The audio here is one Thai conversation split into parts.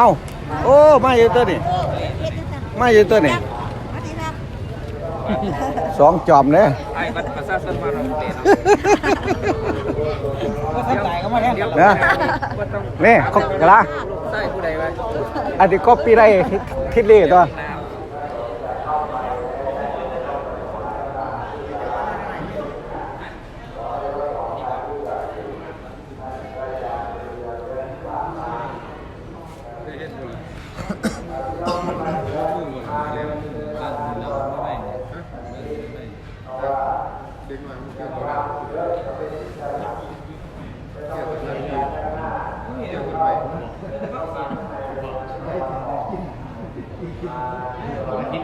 เอ้าโอ้มาอยู่ตัวนี่มาอยู่ตัวนี่สองจอมเลยไอ้บัตรประชาชนมาเราเปลี่ยนนะนี่เขากะละใช่ผู้ใดไว้อันนี้ก็ปีไรคิดเลยตัว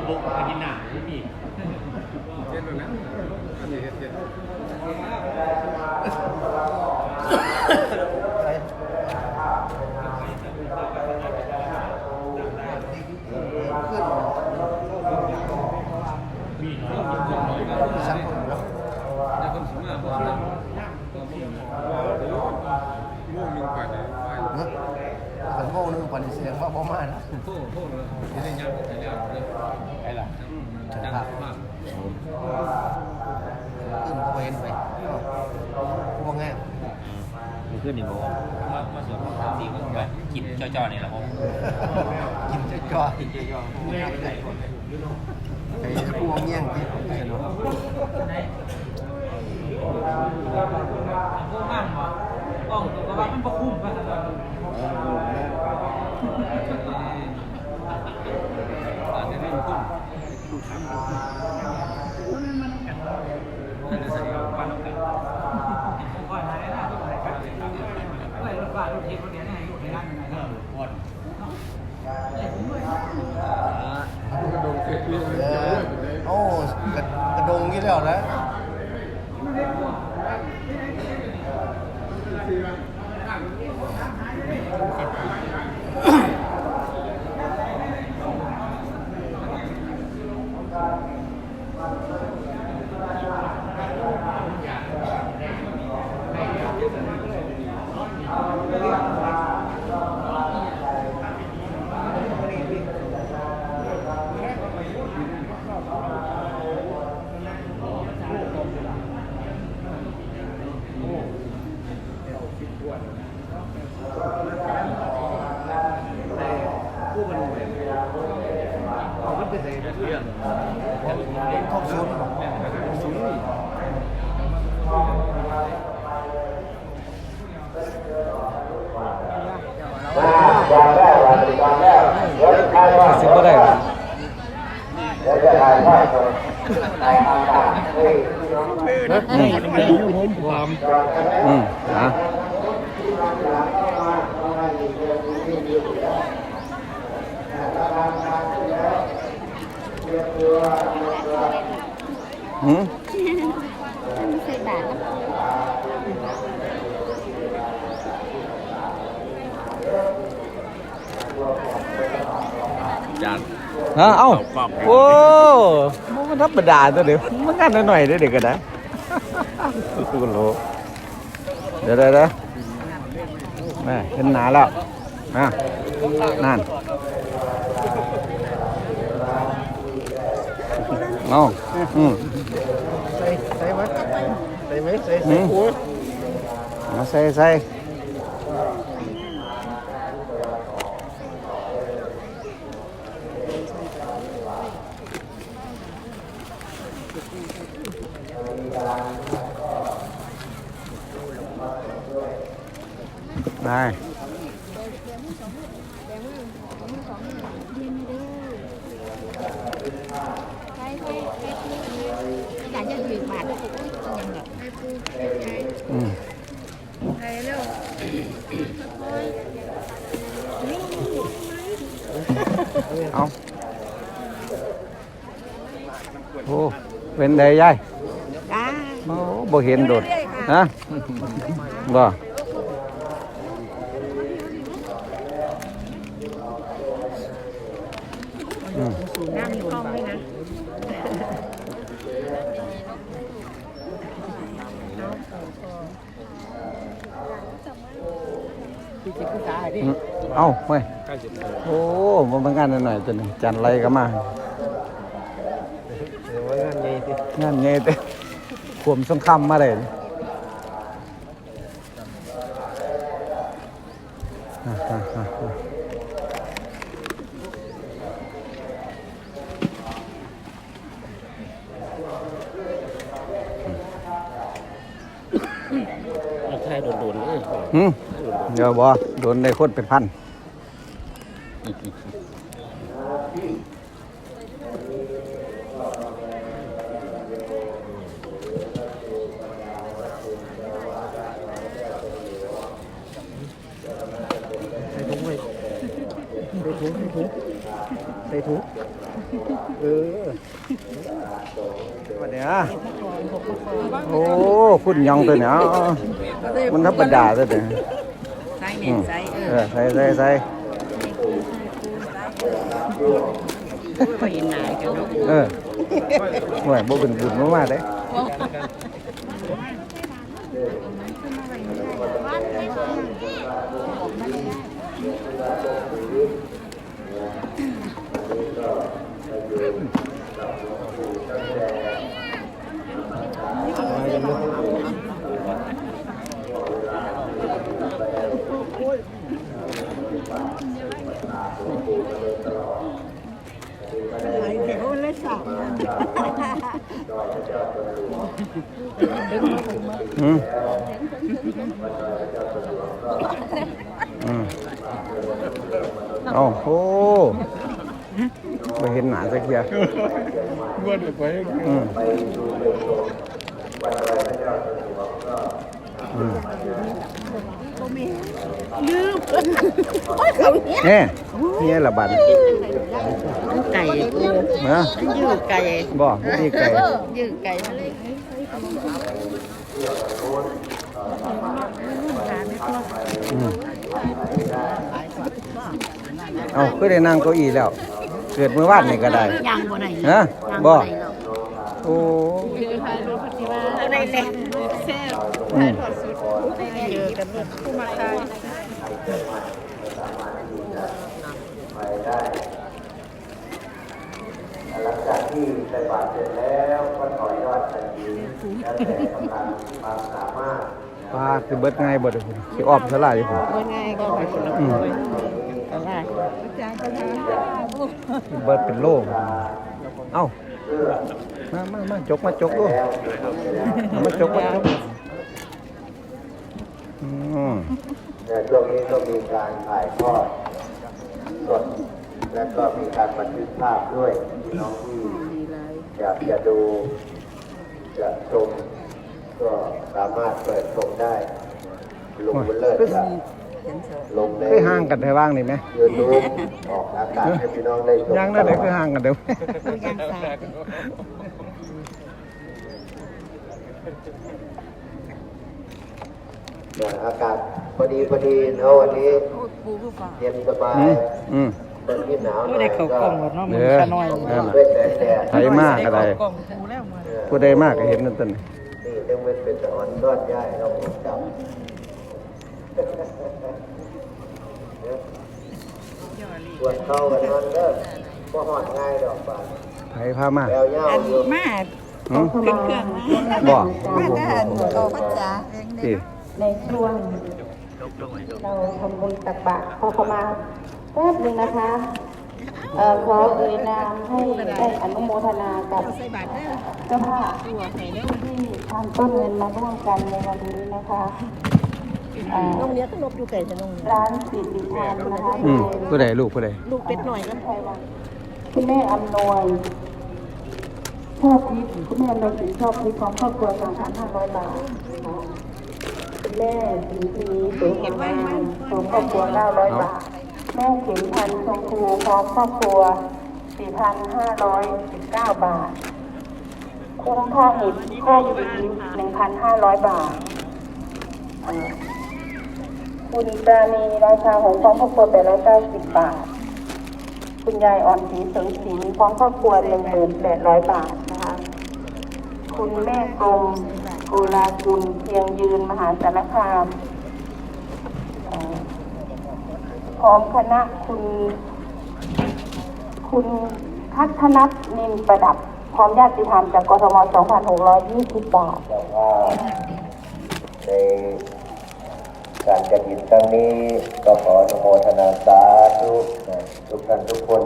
ปุ๊กอธินาไม่มีเนอะสังโง่นึงปฏิเสียงว่าบ่มานะไอ้ล่ ไปล่ะจังครับขึ้นก็ไปเห็นไปพวกง่ายมันขึ้นอีโมมามาสวนของทำดีก็ไปกินจ่อๆนี่แหละผมกินจะจ่อยไอ้พวกแย่งกินสนุกพวกมั่งวะต้องตัวว่ามันประคุ้มป่ะ กันตอนม่คุ้มดูทำมันกันมันจะใส่ปันกันก่อนไหนนะที่ไหนกันเลยรถบ้านรถเทปรถเดียวนี่อยู่ในร้านไหนนะวันเออโอ้กระกระดงนี่แล้วนะ เข้าศูนย์ศูนย์ สิบ่ได้หรอ อืมอืมฮะหืมไม่ใส่บาทนะจานฮะ เอ้าเอาปั๊บโอ้มันธรรมดาตัวเดียวมันงานหน่อยๆเด้อเด็กก็ได้กูก็รู้เดี๋ยวเดี๋ยวเดี๋ยวแม่เห็นหนาแล้วฮะนั่นเอาอืมใส่ใส่ไหมใส่ไหมใส่อืใส่มโอ้ยเอาใส่ใส่ได้ ใช่ใช่ใช่อยากจะถือบาทก็ยังแบบให้ปูให้ อืม ให้เร็ว เอาโอ้เป็น ไดยายจ้าโอ้บ่เห็นโดดฮะบ่น้ำมีกล้องด้วยนะที่จะขึ้นตาดิอืมเอ้าเว้ยใกล้จะเปิดโอ้มันเป็นงานหน่อยๆตัวนี้จันไรก็มา เดี๋ยวว่างานใหญ่สิ งานไงแต่ขวมสงครามมาเลยอ่าอ่าอ่าอ่าใช่โดนๆเลยเดี๋ยวบอโดนได้คนเป็นพัน ใส่ถุงไว้ใส่ ถุงใส่ถุงใส่ถุงเออวันเนี้ยโอ้คุณยองตัวเนี้ยมันธรรมดาตัวเนี้ยใส่อืเม็ดมใส่เอเอออใส่ใส่ใส่ก็เห็นหน้ากันเนาะเออห่วยบ่เป็นบุญมากๆเด้ อืมอืมเอาโอ้ ไปเห็นหนาสักเทียม้วนไปอืมอืมเนี่ยเนี่ยละบันไก่กูนะยืดไก่บ่นี่ไก่ยืดไก่มาเลยอืมเอาคือได้นั่งเก้าอี้แล้ว เกิดเมื่อวานนี่ก็ได้ยังบ่ได้ฮะบ่โอ้เอาได้เลยอืมเจอกันผู้มาขายหลังจากที่ใส่บาตรเสร็จแล้วก็ต่อยอดทันทีแล้วแต่กำลังความสามารถปลาคือเบิดง่ายบ่เด้อพุ่นสิออมสลายอยู่พุ่นบ่ง่ายก็ไป คนละอืมก็ได้สิเบิดเป็นโลพุ่นเอ้ามามามาจกมาจกดูมาจกมาจกอืมเนี่ยช่วงนี้ก็มีการถ่ายทอดสดและก็มีการบันทึกภาพด้วยน้องที่อยากจะดูจะชมก็สามารถเปิดชมได้ลุงบุญเลิศจะ ลงในคือห่างกันได้ว่างนี่ไหมยูทูบออกอากาศให้พี่น้องได้ชมย่างนั่นแหละคือห่างกันเด้อย่างสาดเนี่ยอากาศพอดีพอดีเนาะวันนี้ปูผู้ฟังเย็นสบายอืมอืมคนที่หนาวหน่อยได้เข้ากล้องแล้วเนาะเด้อนั่นน่ะด้วยแสงแดดไผมากก็ได้กล้องปูแล้วมาผู้ใดมากก็เห็นนั่นต้นนี่เรื่องเป็นเป็นสอนยอดย่ายเราจับ ส่วนเข้ากันนอนเด้อก็หอดง่ายดอกบานไผพามาแล้วย่าอันอยู่มาหืมขึ้นเครื่องมาบ่มาแต่อันเขาพัจจาเองสิในช่วงเราทำบุญตักบาตรขอขมาแป๊บหนึ่งนะคะเอ่อขอเอ่ยนามให้ได้อนุโมทนากับใส่บาตรเด้อเจ้าภาพตัวไข่เด้อที่ทำต้นเงินมาร่วมกันในวันนี้นะคะเอ่อน้องเนี้ยก็ลบอยู่ไก่จะน้องร้านสิริพันธ์นะคะอืมผู้ใดลูกผู้ใดลูกเป็ดหน่อยก็คุณแม่อำนวยชอบพิษคุณแม่อำนวยสินชอบพิษของครอบครัว3,500บาทนะคะคุณแม่สินทีสูงเก็บไว้ของครอบครัว900บาทแม่เข็มพันธ์ชมพูพร้อมครอบครัว4,519บาทคุ้มค่าเห็ดข้อยี1,500บาทเอ่อ คุณปราณีราชาหงพร้อมครอบครัว890บาท คุณยายอ่อนศรีเสริมศรีพร้อมครอบครัว1,800บาทนะคะ คุณแม่กรมกุลากุลเพียงยืนมหาสารคามพร้อมคณะคุณ คุณทัศนัทนินประดับ พร้อมญาติธรรมจากกทม 2,620 บาทใน การกระถินครั้งนี้ก็ขออนุโมทนาสาธุทุกท่านทุกคน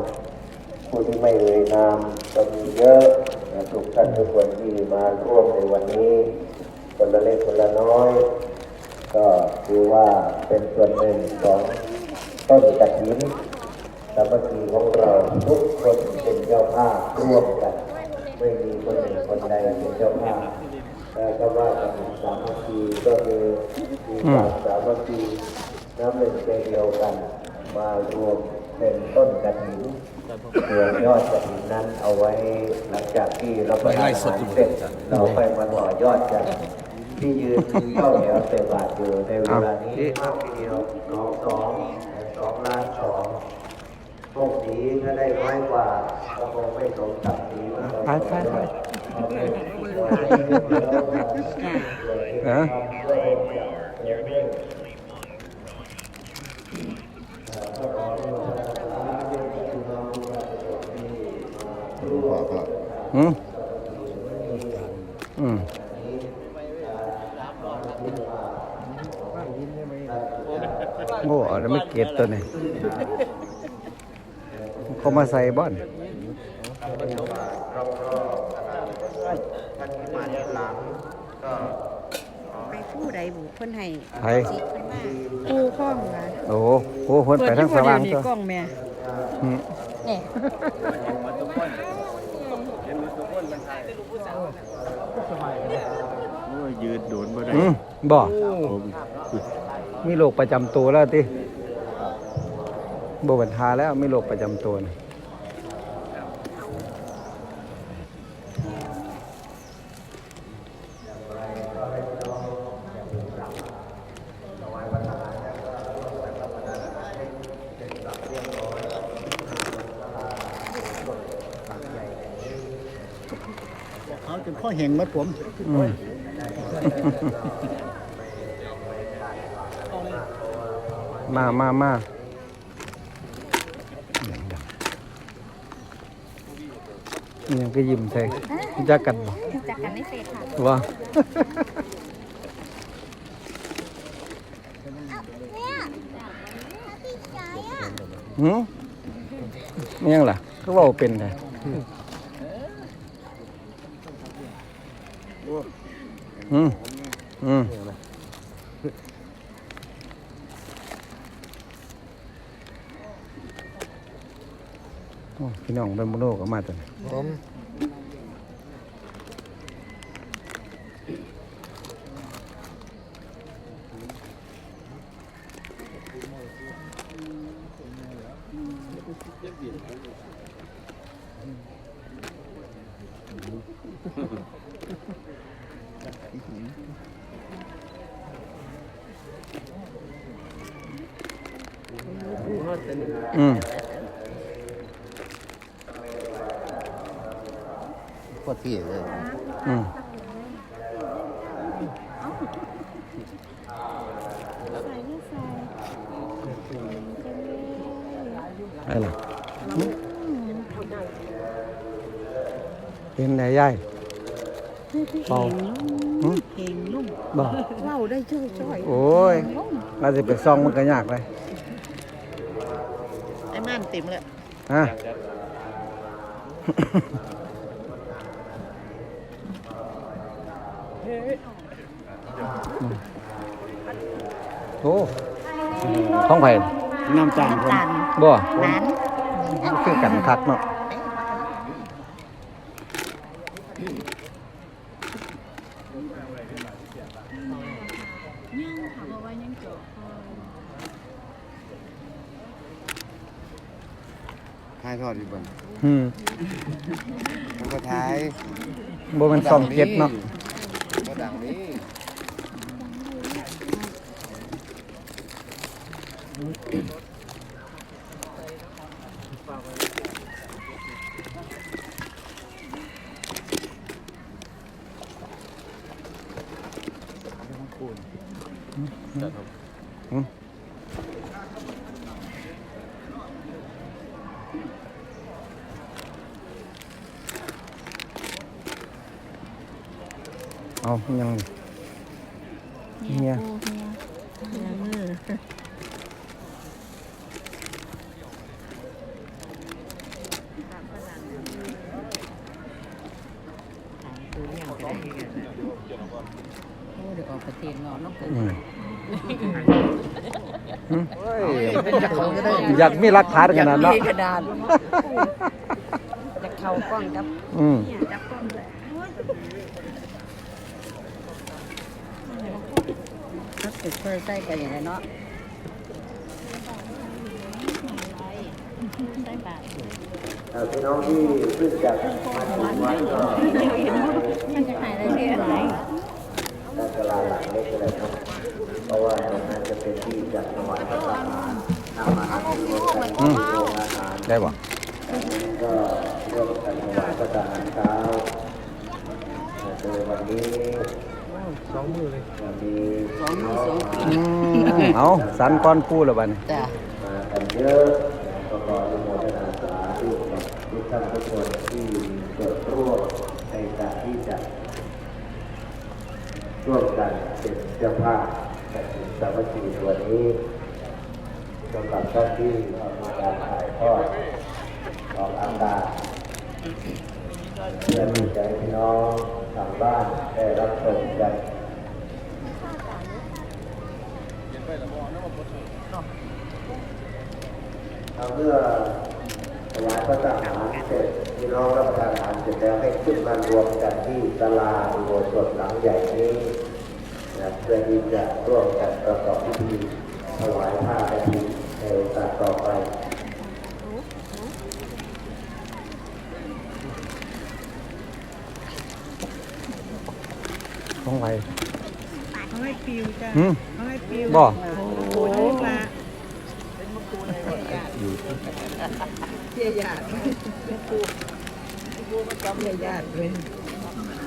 ผู้ที่ไม่เอ่ยนามก็มีเยอะทุกท่านทุกคนที่มาร่วมในวันนี้คนละเล็กคนละน้อย ก็คือว่าเป็นส่วนหนึ่งของต้นกระถินสามัคคีของเราทุกคนเป็นเจ้าภาพร่วมกัน ไม่มีคนหนึ่งคนใดเป็นเจ้าภาพ ก็ว่ากันสามัคคีก็คือมีความสามัคคีน้ำหนึ่งใจเดียวกันมารวมเป็นต้นกระถิ่นส่วยอดกระถิ่นนั้นเอาไว้หลังจากที่เราไปทานอาหารเสร็จเราไปมาต่อยอดกันที่ยืนเข้าแถวเตะบาทอยู่ในเวลานี้มากทีเดียวสองสองสองล้านสองพวกนี้ถ้าได้น้อยกว่าก็คงไม่สมศักดิ์ศรีมันก็ไปไปไป ฮะอืมอืมโง่แล้วไม่เก็บตัวนี้เขามาใส่บ้าน ไปผู้ใดบุเพิ่นให้ไผสิเพิ่นมาปูข้องว่าโอ้โหโอ้โหคนไปทั้งสว่างนี่ตัวกล้องแม่อืมนี่ยืดโดนบ่ได้อืมบ่มีโรคประจำตัวแล้วติบ่บัญหาแล้วมีโรคประจำตัวนี่ เห่งมัดผมอืมมามามาอิหยังก็ยิ้มใส่รู้จักกันบ่จากกันในเฟซค่ะว่าหืมอิหยังล่ะก็เว่าเป็นไง อืมอืมโอ้พี่น้องเป็นโมโนก็มาตัวนี้ผมอืม โคตรพี่เลยอืมอะไรล่ะหืมเป็นไงยายเบาหืมเพลงลุ่มบ่เว้าได้ช่วยช่วยโอ้ยเราจะไปซองมันก็ยากเลยไอ้ม่านเต็มเลยฮะ โอ้ท้องไผ่น้ำตาลผมตาลบ่หวานคือกันคักเนาะท้ายทอดอีกบ่อืมมันก็ท้ายบ่แมันซองเจ็ดเนาะก็ดังนี้ อ เอายัง เนี่ยเนี่ยปูเนี่ยเนี่ยมือโอ้เดี๋ยวออกประเทศนอกเนาะอืมหึอยากมีหลักฐานขนาดนั้นมีเนาะกระดาษจะเข้ากล้องกับอืมถ้า ติดเคยใส่กันอย่างไรเนาะได้บาทพี่น้องที่เพิ่งจะมาถึงวัดก็มันจะหายได้ที่อะไรด้านตลาดหลังเล็กเลยครับเพราะว่าตรงนั้นจะเป็นที่จัดถวายพระทหารทำอาหารรวมกันที่โรงอาหารได้บ่ก็ร่วมกันถวายพระทหารเช้าโดยวันนี้ สองมือเลยวันนี้สองมือสองปีอืมเอาสันก้อนพูดแล้วบัดนี้จ้ะมากันเยอะก็ขออนุโมทนาสาธุกับทุกท่านทุกคนที่มีส่วนร่วมในการที่จะร่วมกันเป็นเจ้าภาพแต่ถึงสามัคคีในวันนี้สำหรับท่านที่มีการถ่ายทอดออกอากาศเพื่อที่จะให้พี่น้องทางบ้านได้รับชมกัน เอาเมื่อถวายพระทหารเสร็จพี่น้องรับประทานอาหารเสร็จแล้วให้ขึ้นมารวมกันที่ศาลาอุโบสถหลังใหญ่นี้นะเพื่อที่จะร่วมกันประกอบพิธีถวายผ้าและทีในโอกาสต่อไปต้องไวเขาให้ปิวจ้ะหืมเขาให้ปิวบ่โอ้ย มาเจียหยาดปูปูมันจำเลยหยาดเลย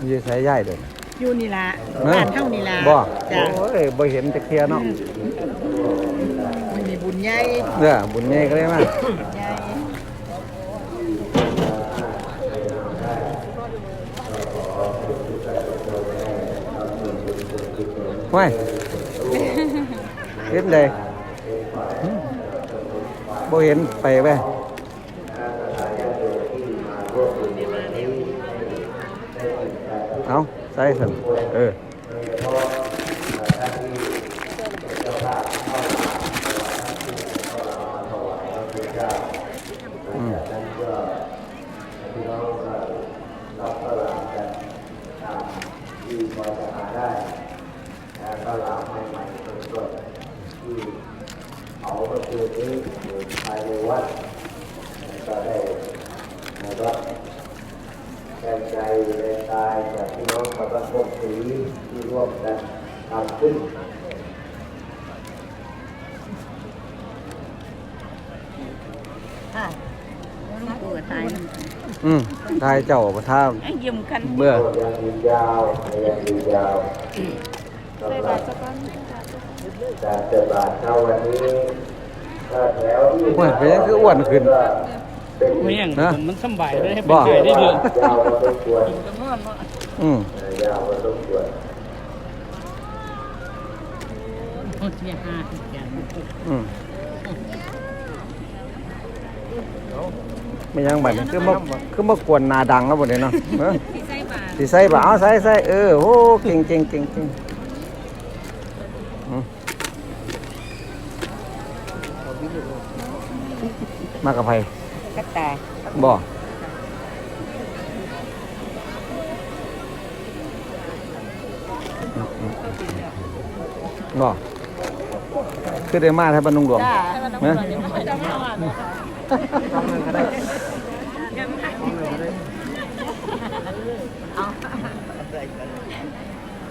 ยื้อใช้ย่ายเด้อยู่นี่ละบ้านเท่านี่ละบ่จ้ะโอ้ยบ่เห็นจะเคลียร์เนาะมันมีบุญใหญ่เด้อบุญใหญ่ก็ได้มาใหญ่ห้วยเห็นได้หึ บ่เห็นไปไปเอาใส่สันเออ อืม พี่น้องก็รับข้าวหลามกันตามที่พอจะหาได้แล้วข้าวหลามใหม่ๆสดๆที่เผาเมื่อคืนนี้อยู่ภายในวัดก็ได้รับแรงใจแรงกายจากพี่น้องกับพระพุทธศรีที่ร่วมกัน ทำขึ้นค่ะปูกับตายมันอืมทายเจ้าประทาไอ้ยืมกันเบื่อยังยืนยาวยังยืนยาวสำหรับการเจอบาทเช้าวันนี้ก็แถวที่โอ้ยเป็นยังคืออ้วนขึ้น เป็นไม่ยังนะมันสำบายเลยให้บ่เป็นไก่ได้เดือนยาวพอสมควรอืมยาวพอสมควร โอ้ เจียหาแกนอืมไม่ยังบัดนี้คือบ่คือบ่กวนหนาดังแล้วบ่เนี่ยเนาะเออที่ใส่บาทสิใส่บ่เอาใส่ใส่เออโหเก่งเก่งเก่งเก่งอืมมากับไผกระต่ายบ่บ่ คือได้มาแท้บ้านนุงหลวงจ้านะ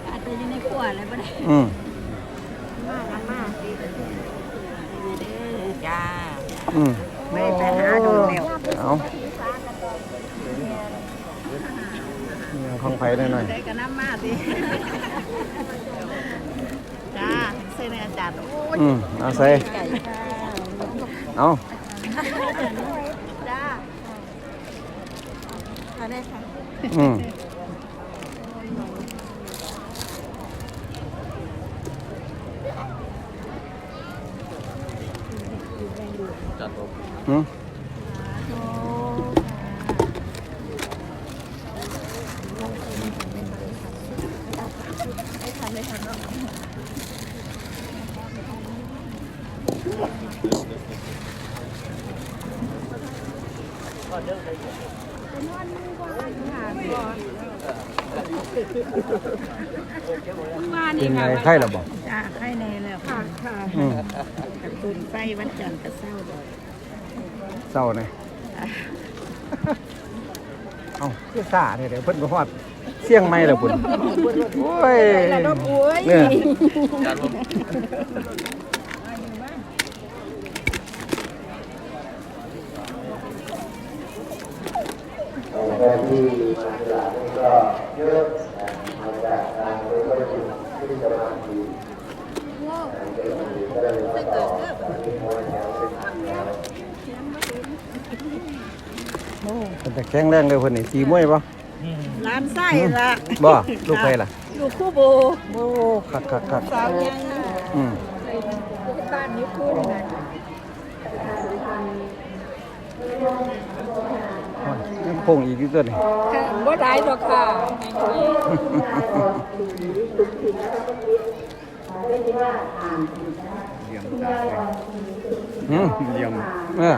อาจจะอยู่ในขวดอะไรบ่ได้อืมมากันมาสิจ้าอืมไม่ได้ไปหาโดนแล้วเอาเนี่ยของไผ่หน่อยได้กันน้ำมาสิจ้า ยแม่จับอืมเอาเซ่เอาจ้าทานได้ค่ะอืมจัดลงอืม ไงค่ะไข้ระบอกจ้าไข่แน่แล้วค่ะค่ะอืมกระตุนไฟวันจันทร์กระเศร้าดอกเศร้าเนี่ยเอ้าเพื่อซาเนี่ยเดี๋ยวเพิ่นก็ฮอดเสียงไม่ละพุ่นโอ้ยเนี่ย แทนที่มาตลาดนี่ก็เยอะนะมาจากทางโดยก็จะที่จะมาทีก็เลยมาต่อตอนนี้มวยแถวเป็นทางแล้ว เป็น แต่แข็งแรงเลยเพิ่นนี่สีมวยปะร้านไส้ละบ่ลูกไผล่ะลูกคู่โบโอ้คักคักคักสาวยังอืมบ้านนิ้วคู่นี่นะยังคงอีกอยู่ตัวนี่ค่ะบ่ได้ดอกค่ะอืมเยี่ยมเออ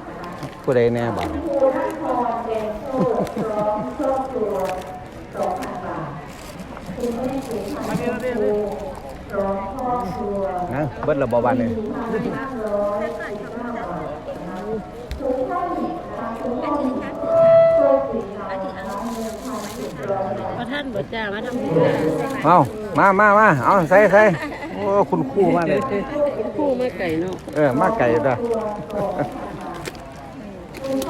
ผู้ใดแน่บ่นะเบิดระบบวันนี่พระท่านบ่จ้ามาทำบุญเอามามามาเอาใส่ใส่โอ้ คุณครู่มากเลย คู่ไม่ไก่เนาะ เออ มาไก่ด้วย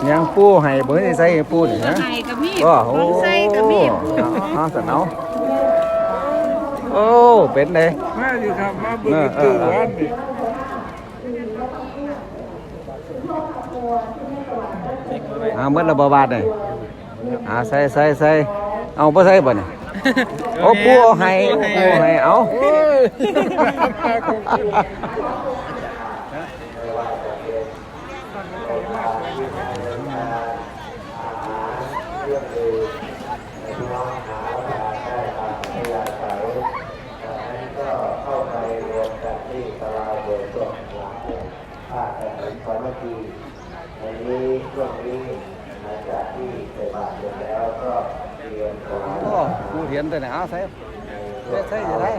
ยังปูให้เบิ่งสิใส่ให้ปูนี่นะไก่กับมีดก็โอ้ของใส่กับมีดเอาสันเอาโอ้เป็นไงมาอยู่ครับมาเบิ่เองอเอตื่อนเออวันนี่เอาเมื่อระบาดนี่อ่าใส่ใส่ใส่เอาบ่ใส่บ่นี่โอ้ปูเอาให้ปูเอาให้เอา ก็เข้าไปรวมกันที่ตลาดโดยช่วงหลังภาคแต่ละสามัคคีในนี้ช่วงนี้หลังจากที่เสร็จบาทเสร็จแล้วก็เตรียมตัว โอ้ปูเทียนตัวนี่เอาใส่ใส่ใส่จะได้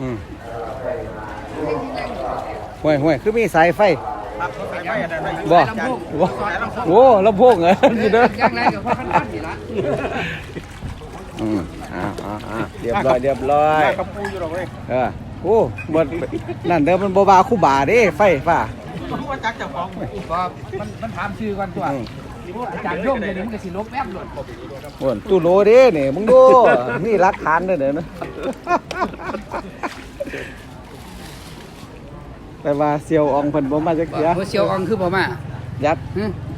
อืม ห่วยห่วยคือมีสายไฟบ่บ่โอ้ลำโพงเหรออยู่เด้อยังไงกับพ่อขั้นขั้นอยู่ละอืมอ่าอ่าอ่าเรียบร้อยเรียบร้อยกับปูอยู่หรอกเว้ยเออโอ้บ่นั่นเด้อมันบ่บาคู่บาเด้ไฟฟ้าว่าจักเจ้าของก็มันมันถามชื่อก่อนตัวอืมอาจารย์โย่งเดี๋ยวนี้มันก็สิลบแป๊บหล่นโอ้นตู้โลเด้นี่มึงดูนี่หลักฐานเด้อเด้อนะ แต่ว่าเซียวอองเพิ่นบ่มาจักเทื่อบ่เซียวอองคือบ่มายัด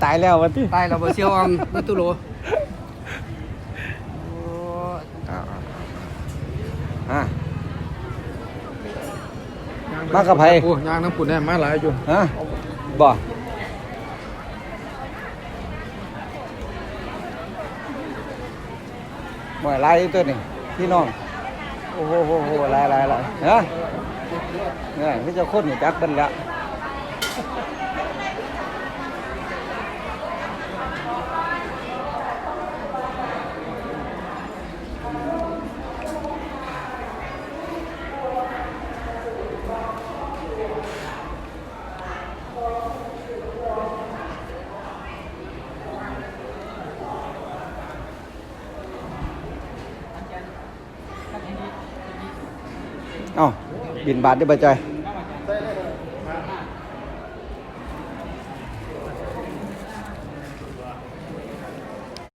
ตายแล้ววะติตายแล้วบ่เซียวอองบ่ตุโลอ่าอ่ามากับไผโอ้ยางน้ำปุ่นแน่มาหลายอยู่ฮะบ่บ่หลายอยู่ตัวนี่พี่น้อง โอ้โหโหโหหลายหลายหลายฮะเนี่ยพี่เจ้าคนนี่จักเป็นละ เอ้า บินบาทได้บ่จอย